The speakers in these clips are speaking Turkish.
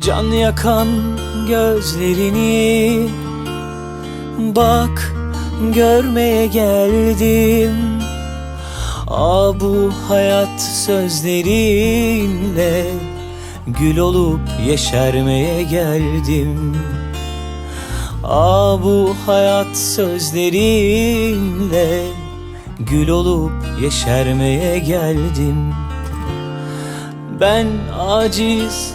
Can yakan gözlerini Bak görmeye geldim. Aa bu hayat sözlerinle Gül olup yeşermeye geldim. Aa bu hayat sözlerinle Gül olup yeşermeye geldim. Ben aciz,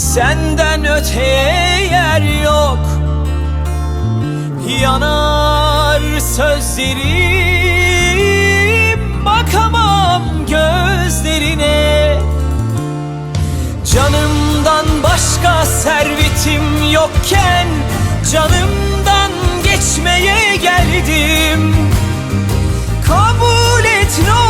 Senden öteye yer yok. Yanar sözlerim Bakamam gözlerine. Canımdan başka servetim yokken Canımdan geçmeye geldim. Kabul et ne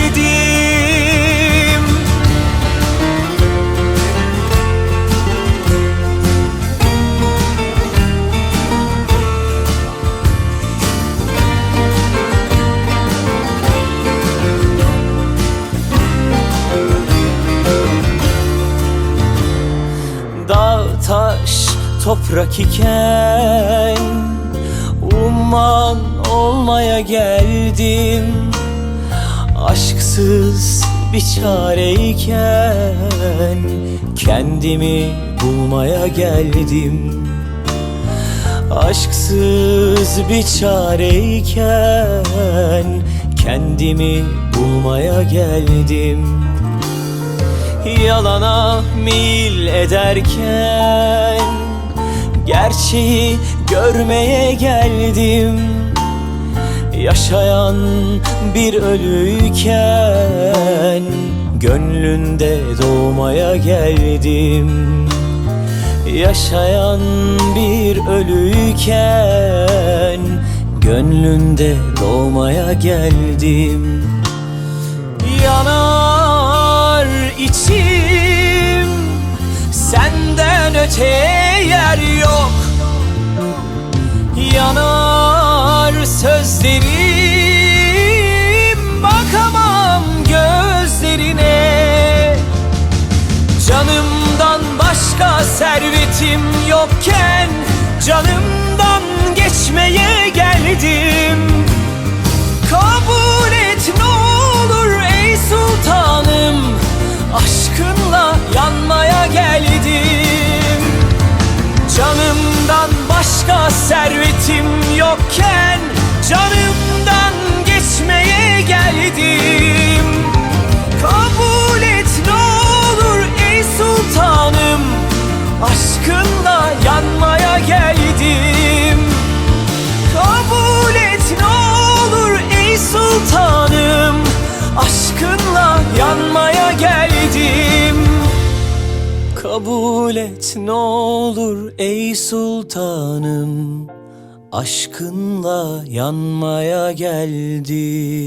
taş toprak iken Umman olmaya geldim. Aşksız bir çareyken Kendimi bulmaya geldim. Aşksız bir çareyken Kendimi bulmaya geldim Yalana mil ederken Gerçeği görmeye geldim. Yaşayan bir ölüyken Gönlünde doğmaya geldim. Yaşayan bir ölüyken Gönlünde doğmaya geldim. Yanar içim Senden öteye yer yok. Yanar sözlerim Bakamam gözlerine. Canımdan başka servetim yokken Canımdan sultanım Aşkınla yanmaya geldim. Kabul et ne olur ey sultanım Aşkınla yanmaya geldim